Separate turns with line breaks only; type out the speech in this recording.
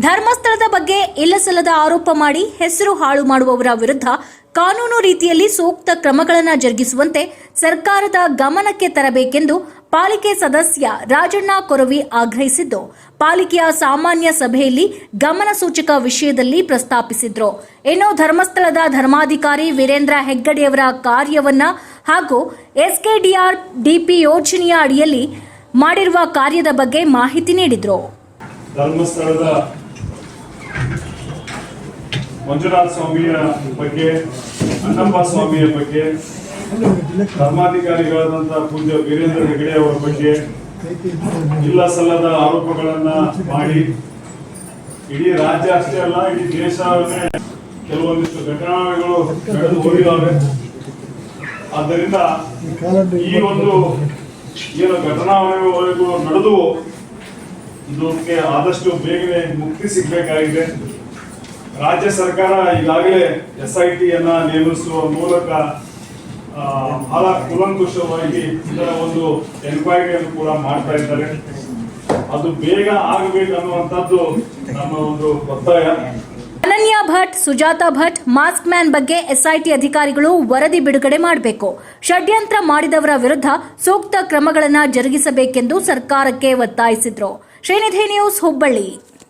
ಧರ್ಮಸ್ಥಳದ ಬಗ್ಗೆ ಇಲ್ಲಸಲ್ಲದ ಆರೋಪ ಮಾಡಿ ಹೆಸರು ಹಾಳು ಮಾಡುವವರ ವಿರುದ್ಧ ಕಾನೂನು ರೀತಿಯಲ್ಲಿ ಸೂಕ್ತ ಕ್ರಮಗಳನ್ನು ಜರುಗಿಸುವಂತೆ ಸರ್ಕಾರದ ಗಮನಕ್ಕೆ ತರಬೇಕೆಂದು ಪಾಲಿಕೆ ಸದಸ್ಯ ರಾಜಣ್ಣ ಕೊರವಿ ಆಗ್ರಹಿಸಿದ್ದು. ಪಾಲಿಕೆಯ ಸಾಮಾನ್ಯ ಸಭೆಯಲ್ಲಿ ಗಮನ ಸೂಚಕ ವಿಷಯದಲ್ಲಿ ಪ್ರಸ್ತಾಪಿಸಿದ್ರು. ಇನ್ನು ಧರ್ಮಸ್ಥಳದ ಧರ್ಮಾಧಿಕಾರಿ ವೀರೇಂದ್ರ ಹೆಗ್ಗಡೆಯವರ ಕಾರ್ಯವನ್ನ ಹಾಗೂ ಎಸ್ಕೆಡಿಆರ್ ಡಿಪಿ ಯೋಜನೆಯ ಅಡಿಯಲ್ಲಿ ಮಾಡಿರುವ ಕಾರ್ಯದ ಬಗ್ಗೆ ಮಾಹಿತಿ ನೀಡಿದ್ರು.
ಧರ್ಮಸ್ಥಳದ ಮಂಜುನಾಥ ಸ್ವಾಮಿಯ ಬಗ್ಗೆ, ಅಣ್ಣಪ್ಪ ಸ್ವಾಮಿಯ ಬಗ್ಗೆ, ಧರ್ಮಾಧಿಕಾರಿಗಳಾದಂಥ ಪೂಜ್ಯ ವೀರೇಂದ್ರ ಹೆಗಡೆ ಅವರ ಬಗ್ಗೆ ಇಲ್ಲ ಸಲ್ಲದ ಆರೋಪಗಳನ್ನ ಮಾಡಿ. ಇಡೀ ರಾಜ್ಯ ಅಷ್ಟೇ ಅಲ್ಲ, ಇಡೀ ದೇಶ ಕೆಲವೊಂದಿಷ್ಟು ಘಟನಾವಳಿಗಳು ನಡೆದು ಹೋಗಿದ್ದಾವೆ ಆದ್ದರಿಂದ ಈ ಒಂದು ಏನು ಘಟನಾವಳಿಗಳು ನಡೆದು ಇದಕ್ಕೆ ಆದಷ್ಟು ಬೇಗನೆ ಮುಕ್ತಿ ಸಿಗಬೇಕಾಗಿದೆ. ರಾಜ್ಯ ಸರ್ಕಾರ ಈಗಾಗಲೇ ಎಸ್ ಐ ಟಿಯನ್ನ ನೇಮಿಸುವ ಮೂಲಕ ಬಹಳ ಕುಲಂಕುಷವಾಗಿ ಇದರ ಒಂದು ಎನ್ಕ್ವೈರಿಯನ್ನು ಕೂಡ ಮಾಡ್ತಾ ಇದ್ದಾರೆ. ಅದು ಬೇಗ ಆಗಬೇಕು ಅನ್ನುವಂಥದ್ದು ನಮ್ಮ ಒಂದು ಒತ್ತಾಯ.
ಅನನ್ಯ ಭಟ್, ಸುಜಾತ ಭಟ್, ಮಾಸ್ಕ್ ಮ್ಯಾನ್ ಬಗ್ಗೆ ಎಸ್ಐಟಿ ಅಧಿಕಾರಿಗಳು ವರದಿ ಬಿಡುಗಡೆ ಮಾಡಬೇಕು. ಷಡ್ಯಂತ್ರ ಮಾಡಿದವರ ವಿರುದ್ಧ ಸೂಕ್ತ ಕ್ರಮಗಳನ್ನು ಜರುಗಿಸಬೇಕೆಂದು ಸರ್ಕಾರಕ್ಕೆ ಒತ್ತಾಯಿಸಿದ್ರು. ಶ್ರೀನಿಧಿ ನ್ಯೂಸ್ ಹುಬ್ಬಳ್ಳಿ.